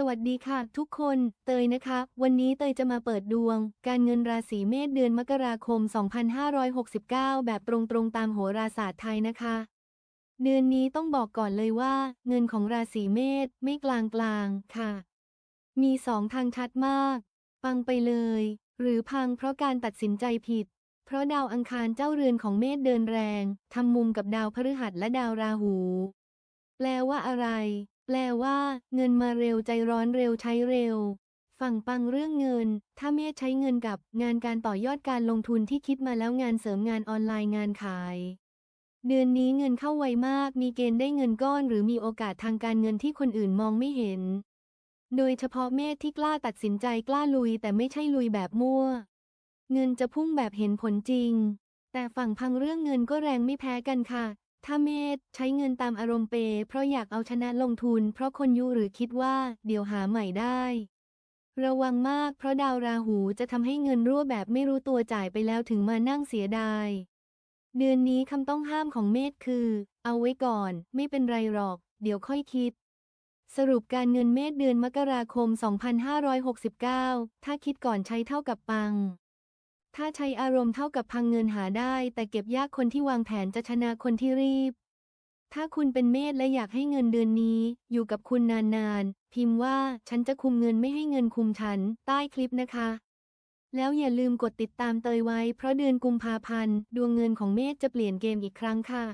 สวัสดีค่ะ ทุกคน เตยนะคะ วันนี้เตยจะมาเปิดดวง การเงินราศีเมษเดือนมกราคม 2569 แบบตรงๆตามโหราศาสตร์ไทยนะคะ เดือนนี้ต้องบอกก่อนเลยว่า เงินของราศีเมษไม่กลางกลางๆค่ะ มีสองทางชัดมาก ปังไปเลย หรือพังเพราะการตัดสินใจผิด เพราะดาวอังคารเจ้าเรือนของเมษเดินแรงทำมุมกับดาวพฤหัสและดาวราหู แปลว่าอะไร แปลว่า เงินมาเร็วใจร้อนเร็วใช้เร็ว ฝั่งปังเรื่องเงิน ถ้าเมษใช้เงินกับงานการต่อยอดการลงทุนที่คิดมาแล้วงานเสริมงานออนไลน์งานขาย เดือนนี้เงินเข้าไวมาก มีเกณฑ์ได้เงินก้อน หรือมีโอกาสทางการเงินที่คนอื่นมองไม่เห็น โดยเฉพาะเมษที่กล้าตัดสินใจกล้าลุย แต่ไม่ใช่ลุยแบบมั่ว เงินจะพุ่งแบบเห็นผลจริงแต่ฝั่งพังเรื่องเงินก็แรงไม่แพ้กันค่ะ ถ้าเมษใช้เงินตามอารมณ์เป เพราะอยากเอาชนะลงทุน เพราะคนยุหรือคิดว่าเดี๋ยวหาใหม่ได้ ระวังมากเพราะดาวราหูจะทำให้เงินรั่วแบบไม่รู้ตัวจ่ายไปแล้วถึงมานั่งเสียดาย เดือนนี้คำต้องห้ามของเมษคือ เอาไว้ก่อน ไม่เป็นไรหรอก เดี๋ยวค่อยคิด สรุปการเงินเมษเดือนมกราคม 2569 ถ้าคิดก่อนใช้เท่ากับปัง ถ้าใช้อารมณ์เท่ากับพังเงินหาได้ แต่เก็บยากคนที่วางแผนจะชนะคนที่รีบ ถ้าคุณเป็นเมษและอยากให้เงินเดือนนี้ อยู่กับคุณนานๆ พิมพ์ว่าฉันจะคุมเงินไม่ให้เงินคุมฉัน ใต้คลิปนะคะ แล้วอย่าลืมกดติดตามเตยไว้ เพราะเดือนกุมภาพันธ์ดวงเงินของเมษจะเปลี่ยนเกมอีกครั้งค่ะ